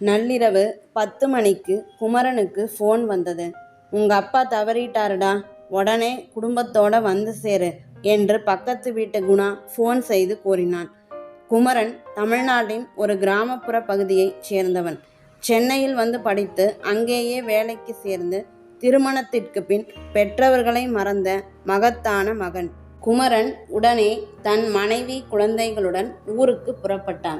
நள்ளிரவு பத்து மணிக்கு குமரனுக்கு ஃபோன் வந்தது. உங்க அப்பா தவறிட்டாருடா. உடனே குடும்பத்தோட வந்து சேரு என்று பக்கத்து வீட்டு குணா ஃபோன் செய்து கூறினான். குமரன் தமிழ்நாட்டின் ஒரு கிராமப்புற பகுதியைச் சேர்ந்தவன். சென்னையில் வந்து படித்து அங்கேயே வேலைக்கு சேர்ந்து திருமணத்திற்கு பின் பெற்றவர்களை மறந்த மகத்தான மகன். குமரன் உடனே தன் மனைவி குழந்தைகளுடன் ஊருக்கு புறப்பட்டான்.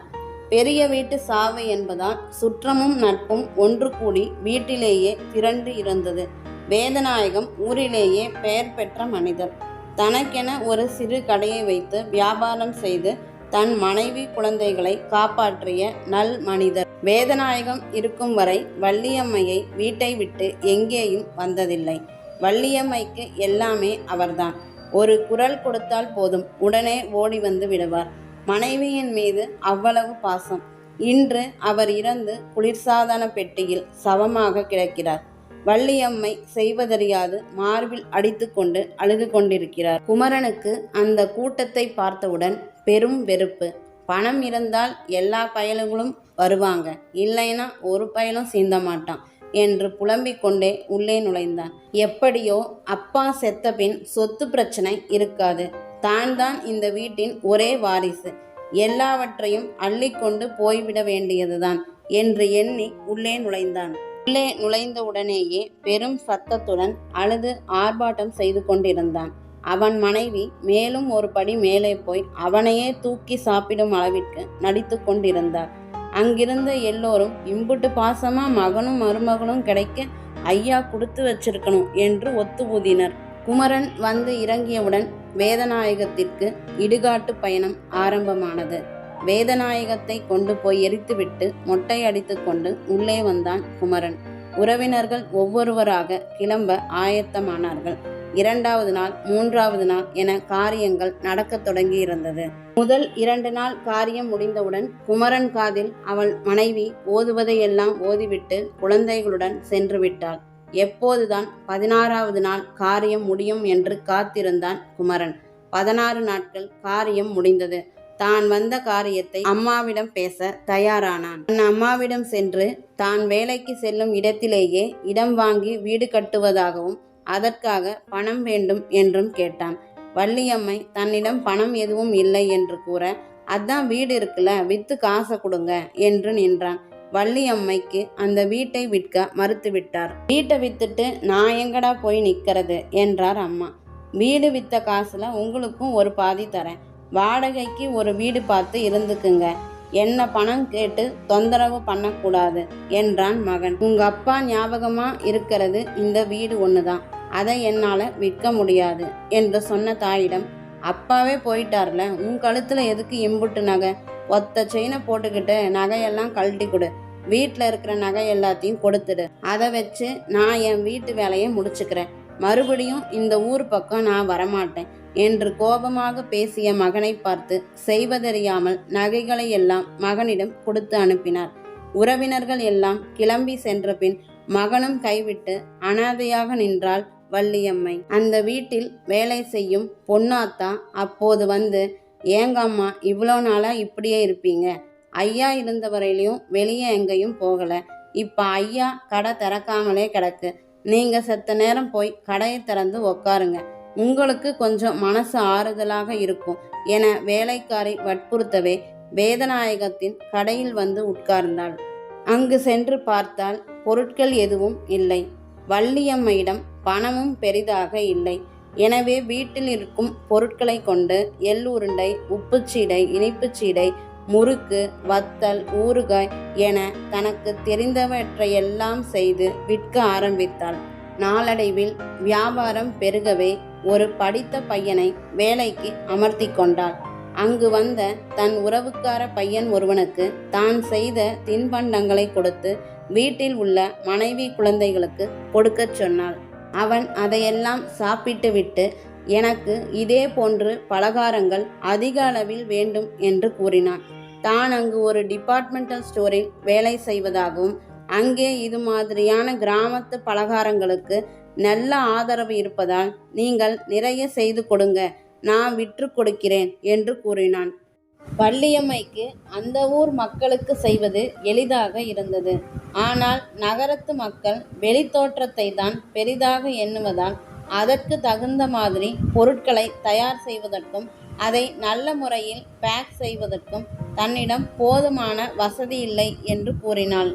பெரிய வீட்டு சாவு என்பதால் சுற்றமும் நட்பும் ஒன்று கூடி வீட்டிலேயே திரண்டு இருந்தது. வேதநாயகம் ஊரிலேயே பெயர் பெற்ற மனிதர். தனக்கென ஒரு சிறு கடையை வைத்து வியாபாரம் செய்து தன் மனைவி குழந்தைகளை காப்பாற்றிய நல் மனிதர். வேதநாயகம் இருக்கும் வரை வள்ளியம்மையை வீட்டை விட்டு எங்கேயும் வந்ததில்லை. வள்ளியம்மைக்கு எல்லாமே அவர்தான். ஒரு குரல் கொடுத்தால் போதும். உடனே ஓடி வந்து விடுவார். மனைவியின் மீது அவ்வளவு பாசம். இன்று அவர் இறந்து குளிர்சாதன பெட்டியில் சவமாக கிடக்கிறார். வள்ளியம்மை செய்வதறியாது மார்பில் அடித்துக்கொண்டு அழுது கொண்டிருக்கிறார். குமரனுக்கு அந்த கூட்டத்தை பார்த்தவுடன் பெரும் வெறுப்பு. பணம் இருந்தால் எல்லா பயலுகளும் வருவாங்க. இல்லைன்னா ஒரு பயலும் சீந்த மாட்டான் என்று புலம்பிக் கொண்டே உள்ளே நுழைந்தான். எப்படியோ அப்பா செத்த பின் சொத்து பிரச்சனை இருக்காது. தான் தான் இந்த வீட்டின் ஒரே வாரிசு. எல்லாவற்றையும் அள்ளிக்கொண்டு போய்விட வேண்டியதுதான் என்று எண்ணி உள்ளே நுழைந்தான். உள்ளே நுழைந்தவுடனேயே பெரும் சத்தத்துடன் அழுது ஆர்ப்பாட்டம் செய்து கொண்டிருந்தான். அவன் மனைவி மேலும் ஒரு படி மேலே போய் அவனையே தூக்கி சாப்பிடும் அளவிற்கு நடித்து கொண்டிருந்தார் அங்கிருந்த எல்லோரும் இம்புட்டு பாசமா மகனும் மருமகனும் கிடைக்க ஐயா கொடுத்து வச்சிருக்கணும் என்று ஒத்து ஊதினர் குமரன் வந்து இறங்கியவுடன் வேதநாயகத்திற்கு இடுகாட்டு பயணம் ஆரம்பமானது. வேதநாயகத்தை கொண்டு போய் எரித்துவிட்டு மொட்டை அடித்து கொண்டு உள்ளே வந்தான் குமரன். உறவினர்கள் ஒவ்வொருவராக கிளம்ப ஆயத்தமானார்கள். இரண்டாவது நாள் மூன்றாவது நாள் என காரியங்கள் நடக்கத் தொடங்கியிருந்தது. முதல் இரண்டு நாள் காரியம் முடிந்தவுடன் குமரன் காதில் அவள் மனைவி ஓதுவதையெல்லாம் ஓதிவிட்டு குழந்தைகளுடன் சென்று விட்டாள். எப்போதுதான் பதினாறாவது நாள் காரியம் முடியும் என்று காத்திருந்தான் குமரன். பதினாறு நாட்கள் காரியம் முடிந்தது. தான் வந்த காரியத்தை அம்மாவிடம் பேச தயாரானான். தன் அம்மாவிடம் சென்று தான் வேலைக்கு செல்லும் இடத்திலேயே இடம் வாங்கி வீடு கட்டுவதாகவும் அதற்காக பணம் வேண்டும் என்றும் கேட்டான். வள்ளியம்மை தன்னிடம் பணம் எதுவும் இல்லை என்று கூற அதான் வீடு இருக்குல்ல வித்து காசை கொடுங்க என்று நின்றான். வள்ளியம்மைக்கு அந்த வீட்டை விற்க மறுத்துவிட்டார். வீட்டை வித்துட்டு நான் எங்கடா போய் நிற்கிறது என்றார் அம்மா. வீடு வித்த காசுல உங்களுக்கும் ஒரு பாதி தரேன். வாடகைக்கு ஒரு வீடு பார்த்து இருந்துக்குங்க. என்ன பணம் கேட்டு தொந்தரவு பண்ணக்கூடாது என்றான் மகன். உங்க அப்பா ஞாபகமா இருக்கிறது இந்த வீடு ஒண்ணுதான். அதை என்னால விற்க முடியாது என்று சொன்ன தாயிடம் அப்பாவே போயிட்டார்ல உன் கழுத்துல எதுக்கு இம்புட்டு நகை? ஒத்த செயினை போட்டுக்கிட்டு நகையெல்லாம் கழட்டி கொடு. வீட்டில் இருக்கிற நகை எல்லாத்தையும் கொடுத்துடு. அதை வச்சு நான் என் வீட்டு வேலையை முடிச்சுக்கிறேன். மறுபடியும் இந்த ஊர் பக்கம் நான் வரமாட்டேன் என்று கோபமாக பேசிய மகனை பார்த்து செய்வதறியாமல் நகைகளை எல்லாம் மகனிடம் கொடுத்து அனுப்பினார். உறவினர்கள் எல்லாம் கிளம்பி சென்ற பின் மகனும் கைவிட்டு அனாதையாக நின்றாள் வள்ளியம்மை. அந்த வீட்டில் வேலை செய்யும் பொன்னாத்தா அப்போது வந்து ஏங்கம்மா இவ்வளோ நாளாக இப்படியே இருப்பீங்க. ஐயா இருந்த வரையிலையும் வெளியே எங்கேயும் போகலை. இப்போ ஐயா கடை திறக்காமலே கிடக்கு. நீங்கள் செத்த நேரம் போய் கடையை திறந்து உக்காருங்க. உங்களுக்கு கொஞ்சம் மனசு ஆறுதலாக இருக்கும் என வேலைக்காரை வற்புறுத்தவே வேதநாயகத்தின் கடையில் வந்து உட்கார்ந்தாள். அங்கு சென்று பார்த்தால் பொருட்கள் எதுவும் இல்லை. வள்ளியம்மையிடம் பணமும் பெரிதாக இல்லை. எனவே வீட்டில் இருக்கும் பொருட்களை கொண்டு எள் உருண்டை உப்புச்சீடை இனிப்புச்சீடை முறுக்கு வத்தல் ஊறுகாய் என தனக்கு தெரிந்தவற்றையெல்லாம் செய்து விற்க ஆரம்பித்தாள். நாளடைவில் வியாபாரம் பெருகவே ஒரு படித்த பையனை வேலைக்கு அமர்த்தி கொண்டாள். அங்கு வந்த தன் உறவுக்கார பையன் ஒருவனுக்கு தான் செய்த தின்பண்டங்களை கொடுத்து வீட்டில் உள்ள மனைவி குழந்தைகளுக்கு கொடுக்கச் சொன்னாள். அவன் அதையெல்லாம் சாப்பிட்டுவிட்டு எனக்கு இதே போன்று பலகாரங்கள் அதிக அளவில் வேண்டும் என்று கூறினான். தான் அங்கு ஒரு டிபார்ட்மெண்டல் ஸ்டோரில் வேலை செய்வதாகவும் அங்கே இது மாதிரியான கிராமத்து பலகாரங்களுக்கு நல்ல ஆதரவு இருப்பதால் நீங்கள் நிறைய செய்து கொடுங்க நான் விற்று கொடுக்கிறேன் என்று கூறினான். வள்ளியம்மைக்கு அந்த ஊர் மக்களுக்கு செய்வது எளிதாக இருந்தது. ஆனால் நகரத்து மக்கள் வெளித்தோற்றத்தை தான் பெரிதாக எண்ணுவதால் அதற்கு தகுந்த மாதிரி பொருட்களை தயார் செய்வதற்கும் அதை நல்ல முறையில் பேக் செய்வதற்கும் தன்னிடம் போதுமான வசதியில்லை என்று கூறினாள்.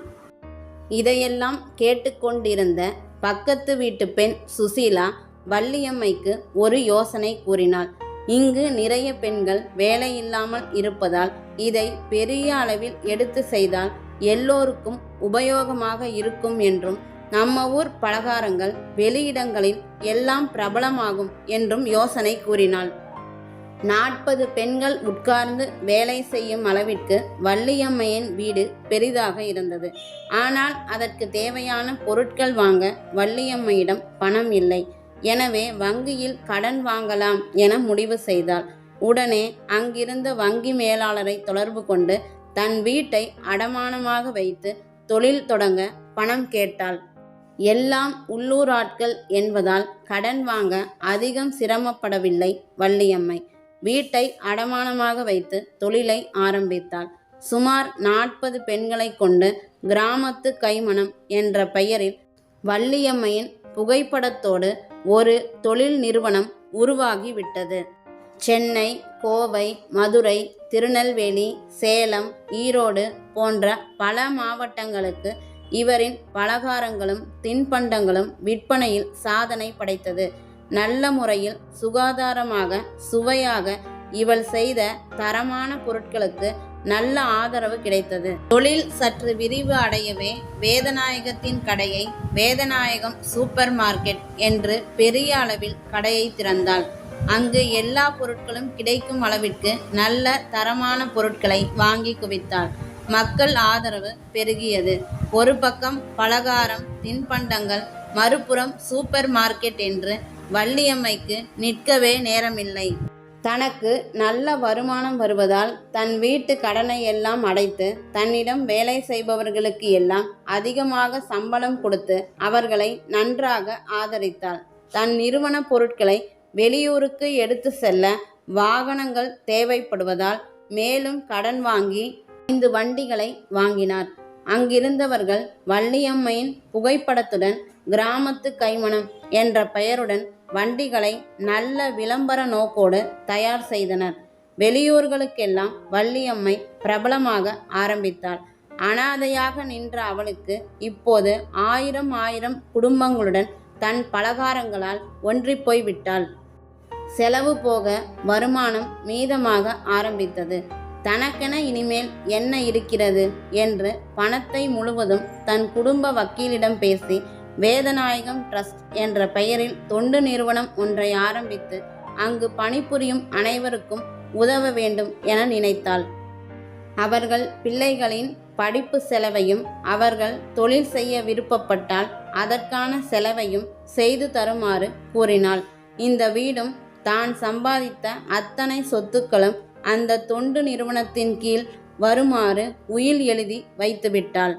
இதையெல்லாம் கேட்டுக்கொண்டிருந்த பக்கத்து வீட்டு பெண் சுசீலா வள்ளியம்மைக்கு ஒரு யோசனை கூறினாள். இங்கு நிறைய பெண்கள் வேலையில்லாமல் இருப்பதால் இதை பெரிய அளவில் எடுத்து செய்தால் எல்லோருக்கும் உபயோகமாக இருக்கும் என்றும் நம்ம ஊர் பலகாரங்கள் வெளியிடங்களில் எல்லாம் பிரபலமாகும் என்றும் யோசனை கூறினாள். நாற்பது பெண்கள் உட்கார்ந்து வேலை செய்யும் அளவிற்கு வள்ளியம்மையின் வீடு பெரிதாக இருந்தது. ஆனால் அதற்கு தேவையான பொருட்கள் வாங்க வள்ளியம்மையிடம் பணம் இல்லை. எனவே வங்கியில் கடன் வாங்கலாம் என முடிவு செய்தாள். உடனே அங்கிருந்த வங்கி மேலாளரை தொடர்பு கொண்டு தன் வீட்டை அடமானமாக வைத்து தொழில் தொடங்க பணம் கேட்டாள். எல்லாம் உள்ளூர் ஆட்கள் என்பதால் கடன் வாங்க அதிகம் சிரமப்படவில்லை வள்ளியம்மை. வீட்டை அடமானமாக வைத்து தொழிலை ஆரம்பித்தாள். சுமார் நாற்பது பெண்களைக் கொண்டு கிராமத்து கைமணம் என்ற பெயரில் வள்ளியம்மையின் புகைப்படத்தோடு ஒரு தொழில் நிறுவனம் உருவாகிவிட்டது சென்னை கோவை மதுரை திருநெல்வேலி சேலம் ஈரோடு போன்ற பல மாவட்டங்களுக்கு இவரின் பலகாரங்களும் தின்பண்டங்களும் விற்பனையில் சாதனை படைத்தது. நல்ல முறையில் சுகாதாரமாக சுவையாக இவள் செய்த தரமான பொருட்களுக்கு நல்ல ஆதரவு கிடைத்தது. தொழில் சற்று விரிவு அடையவே வேதநாயகத்தின் கடையை வேதநாயகம் சூப்பர் மார்க்கெட் என்று பெரிய அளவில் கடையை திறந்தாள். அங்கு எல்லா பொருட்களும் கிடைக்கும் அளவிற்கு நல்ல தரமான பொருட்களை வாங்கி குவித்தாள். மக்கள் ஆதரவு பெருகியது. ஒரு பக்கம் பலகாரம் தின்பண்டங்கள் மறுபுறம் சூப்பர் மார்க்கெட் என்று வள்ளியம்மைக்கு நிற்கவே நேரமில்லை. தனக்கு நல்ல வருமானம் வருவதால் தன் வீட்டு கடனை எல்லாம் அடைத்து தன்னிடம் வேலை செய்பவர்களுக்கு எல்லாம் அதிகமாக சம்பளம் கொடுத்து அவர்களை நன்றாக ஆதரித்தாள். தன் நிறுவன பொருட்களை வெளியூருக்கு எடுத்து செல்ல வாகனங்கள் தேவைப்படுவதால் மேலும் கடன் வாங்கி ஐந்து வண்டிகளை வாங்கினார். அங்கிருந்தவர்கள் வள்ளியம்மையின் புகைப்படத்துடன் கிராமத்து கைமணம் என்ற பெயருடன் வண்டிகளை நல்ல விளம்பர நோக்கோடு தயார் செய்தனர். வெளியூர்களுக்கெல்லாம் வள்ளியம்மை பிரபலமாக ஆரம்பித்தாள். அனாதையாக நின்ற அவளுக்கு இப்போது ஆயிரம் ஆயிரம் குடும்பங்களுடன் தன் பலகாரங்களால் ஒன்றிப் விட்டாள். செலவு போக வருமானம் மீதமாக ஆரம்பித்தது. தனக்கென இனிமேல் என்ன இருக்கிறது என்று பணத்தை முழுவதும் தன் குடும்ப வக்கீலிடம் பேசி வேதநாயகம் ட்ரஸ்ட் என்ற பெயரில் தொண்டு நிறுவனம் ஒன்றை ஆரம்பித்து அங்கு பணிபுரியும் அனைவருக்கும் உதவ வேண்டும் என நினைத்தாள். அவர்கள் பிள்ளைகளின் படிப்பு செலவையும் அவர்கள் தொழில் செய்ய விருப்பப்பட்டால் அதற்கான செலவையும் செய்து தருமாறு கூறினாள். இந்த வீடும் தான் சம்பாதித்த அத்தனை சொத்துக்களும் அந்த தொண்டு நிறுவனத்தின் கீழ் வருமாறு உயில் எழுதி வைத்துவிட்டாள்.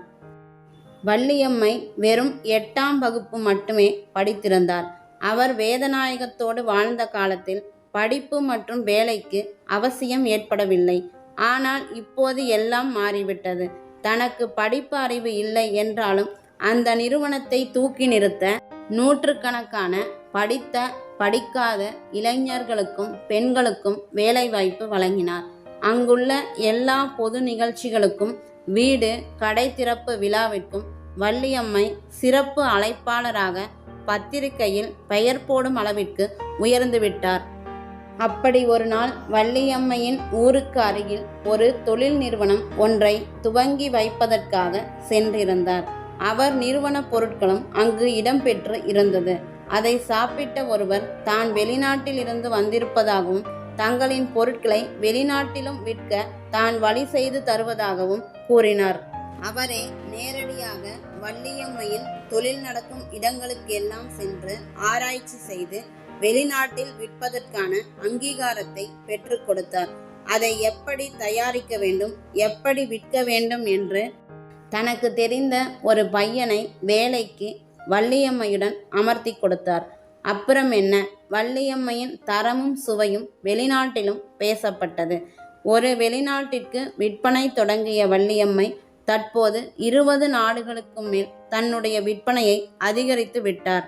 வள்ளியம்மை வெறும் எட்டாம் வகுப்பு மட்டுமே படித்திருந்தார். அவர் வேதநாயகத்தோடு வாழ்ந்த காலத்தில் படிப்பு மற்றும் வேலைக்கு அவசியம் ஏற்படவில்லை. ஆனால் இப்போது எல்லாம் மாறிவிட்டது. தனக்கு படிப்பு அறிவு இல்லை என்றாலும் அந்த நிறுவனத்தை தூக்கி நிறுத்த நூற்றுக்கணக்கான படித்த படிக்காத இளைஞர்களுக்கும் பெண்களுக்கும் வேலைவாய்ப்பு வழங்கினார். அங்குள்ள எல்லா பொது நிகழ்ச்சிகளுக்கும் வீடு கடை திறப்பு விழாவிற்கும் வள்ளியம்மை சிறப்பு அழைப்பாளராக பத்திரிகையில் பெயர் போடும் அளவிற்கு உயர்ந்துவிட்டார். அப்படி ஒரு நாள் வள்ளியம்மையின் ஊருக்கு அருகில் ஒரு தொழில் நிறுவனம் ஒன்றை துவங்கி வைப்பதற்காக சென்றிருந்தார். அவர் நிறுவன பொருட்களும் அங்கு இடம்பெற்று இருந்தது. அதை சாப்பிட்ட ஒருவர் தான் வெளிநாட்டில் இருந்து வந்திருப்பதாகவும் தங்களின் பொருட்களை வெளிநாட்டிலும் விற்க தான் வழி செய்து தருவதாகவும் கூறினார். அவரே நேரடியாக வள்ளியம்மையின் தொழில் நடக்கும் இடங்களுக்கெல்லாம் சென்று ஆராய்ச்சி செய்து வெளிநாட்டில் விற்பதற்கான அங்கீகாரத்தை பெற்றுக் கொடுத்தார். அதை எப்படி தயாரிக்க வேண்டும் எப்படி விற்க வேண்டும் என்று தனக்கு தெரிந்த ஒரு பையனை வேலைக்கு வள்ளியம்மையுடன் அமர்த்திக் கொடுத்தார். அப்புறம் என்ன வள்ளியம்மையின் தரமும் சுவையும் வெளிநாட்டிலும் பேசப்பட்டது. ஒரு வெளிநாட்டிற்கு விற்பனை தொடங்கிய வள்ளியம்மை தற்போது இருபது நாடுகளுக்கு மேல் தன்னுடைய விற்பனையை அதிகரித்து விட்டார்.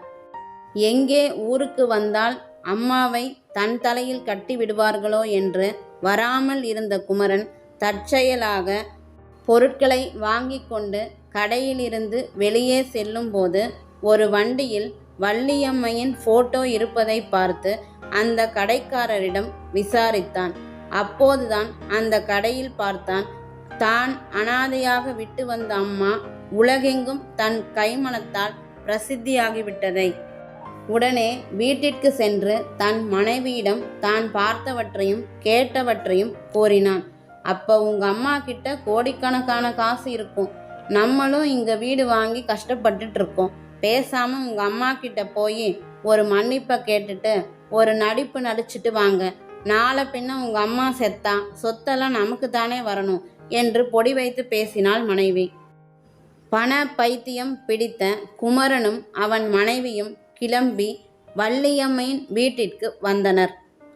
எங்கே ஊருக்கு வந்தால் அம்மாவை தன் தலையில் கட்டி விடுவார்களோ என்று வராமல் இருந்த குமரன் தற்செயலாக பொருட்களை வாங்கி கொண்டு கடையிலிருந்து வெளியே செல்லும்போது ஒரு வண்டியில் வள்ளியம்மையின் போட்டோ இருப்பதை பார்த்து அந்த கடைக்காரரிடம் விசாரித்தான். அப்போதுதான் அந்த கடையில் பார்த்தான் தான் அனாதையாக விட்டு வந்த அம்மா உலகெங்கும் தன் கைமணத்தால் பிரசித்தியாகிவிட்டதை. உடனே வீட்டிற்கு சென்று தன் மனைவியிடம் தான் பார்த்தவற்றையும் கேட்டவற்றையும் கூறினான் அப்போ உங்க அம்மா கிட்ட கோடிக்கணக்கான காசு இருக்கும். நம்மளும் இங்க வீடு வாங்கி கஷ்டப்பட்டுட்டு இருக்கோம். பேசாம உங்க அம்மா கிட்ட போய் ஒரு மன்னிப்பை கேட்டுட்டு ஒரு நடிப்பு நடிச்சிட்டு வாங்க. நாளை பின்ன உங்க அம்மா செத்தா சொத்தெல்லாம் நமக்கு தானே வரணும். என்று பொடி வைத்து பேசினாள் மனைவி. பண பைத்தியம் பிடித்த குமரனும் அவன் மனைவியும் கிளம்பி வள்ளியம்மையின் வீட்டிற்கு வந்தனர்.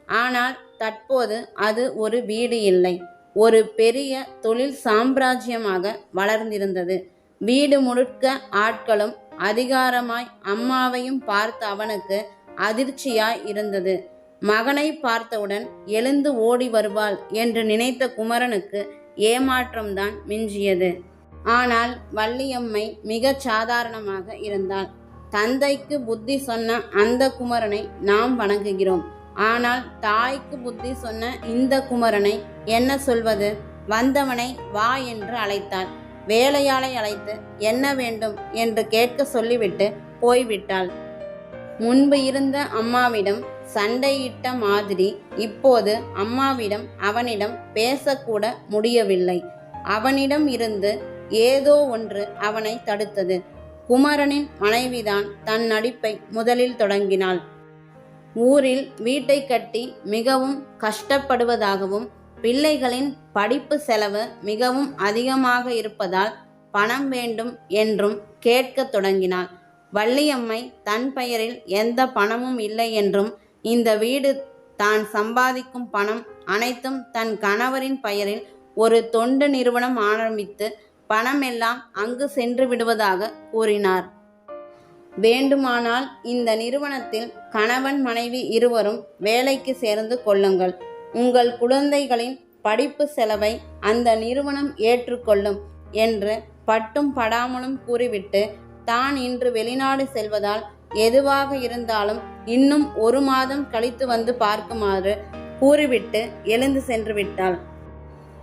ஆனால் தற்போது அது ஒரு வீடு இல்லை. ஒரு பெரிய தொழில் சாம்ராஜ்யமாக வளர்ந்திருந்தது. வீடு முழுக்க ஆட்களும் அதிகாரமாய் அம்மாவையும் பார்த்த அவனுக்கு அதிர்ச்சியாய் இருந்தது. மகனை பார்த்தவுடன் எழுந்து ஓடி வருவாள் என்று நினைத்த குமரனுக்கு ஏமாற்றம்தான் மிஞ்சியது. ஆனால் வள்ளியம்மை மிகச் சாதாரணமாக இருந்தாள். தந்தைக்கு புத்தி சொன்ன அந்த குமரனை நாம் வணங்குகிறோம். ஆனால் தாய்க்கு புத்தி சொன்ன இந்த குமரனை என்ன சொல்வது? வந்தவனை வா என்று அழைத்தாள். வேலையாளை அழைத்து என்ன வேண்டும் என்று கேட்க சொல்லிவிட்டு போய்விட்டாள். முன்பு இருந்த அம்மாவிடம் சண்டையிட்ட மாதிரி இப்போது அம்மாவிடம் அவனிடம் பேசக்கூட முடியவில்லை. அவனிடம் இருந்து ஏதோ ஒன்று அவனை தடுத்தது. குமரனின் மனைவிதான் தன் நடிப்பை முதலில் தொடங்கினாள். ஊரில் வீட்டை கட்டி மிகவும் கஷ்டப்படுவதாகவும் பிள்ளைகளின் படிப்பு செலவு மிகவும் அதிகமாக இருப்பதால் பணம் வேண்டும் என்றும் கேட்கத் தொடங்கினாள். வள்ளியம்மை தன் பெயரில் எந்த பணமும் இல்லை என்றும் இந்த வீடு தான் சம்பாதிக்கும் பணம் அனைத்தும் தன் கணவரின் பெயரில் ஒரு தொண்டு நிறுவனம் ஆரம்பித்து பணமெல்லாம் அங்கு சென்று விடுவதாக கூறினார். வேண்டுமானால் இந்த நிறுவனத்தில் கணவன் மனைவி இருவரும் வேலைக்கு சேர்ந்து கொள்ளுங்கள். உங்கள் குழந்தைகளின் படிப்பு செலவை அந்த நிறுவனம் ஏற்றுக்கொள்ளும் என்று பட்டும் படாமலும் கூறிவிட்டு தான் இன்று வெளிநாடு செல்வதால் எதுவாக இருந்தாலும் இன்னும் ஒரு மாதம் கழித்து வந்து பார்க்குமாறு கூறிவிட்டு எழுந்து சென்று விட்டாள்.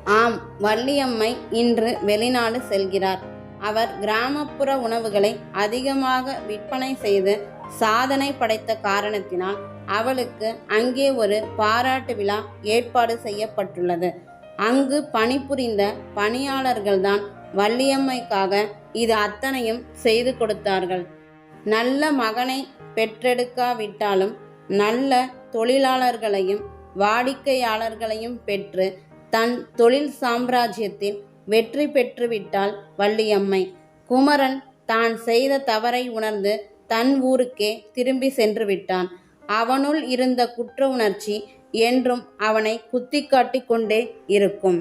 ஆம் வள்ளியம்மை இன்று வெளிநாடு செல்கிறார். அவர் கிராமப்புற உணவுகளை அதிகமாக விற்பனை செய்து சாதனை படைத்த காரணத்தினால் அவளுக்கு அங்கே ஒரு பாராட்டு விழா ஏற்பாடு செய்யப்பட்டுள்ளது. அங்கு பணிபுரிந்த பணியாளர்கள்தான் வள்ளியம்மைக்காக இது அத்தனையும் செய்து கொடுத்தார்கள். நல்ல மகனை பெற்றெடுக்காவிட்டாலும் நல்ல தொழிலாளர்களையும் வாடிக்கையாளர்களையும் பெற்று தன் தொழில் சாம்ராஜ்யத்தில் வெற்றி பெற்றுவிட்டாள் வள்ளியம்மை. குமரன் தான் செய்த தவறை உணர்ந்து தன் ஊருக்கே திரும்பி சென்று விட்டான் அவனுள் இருந்த குற்ற உணர்ச்சி என்றும் அவனை குத்தி காட்டிக் கொண்டே இருக்கும்.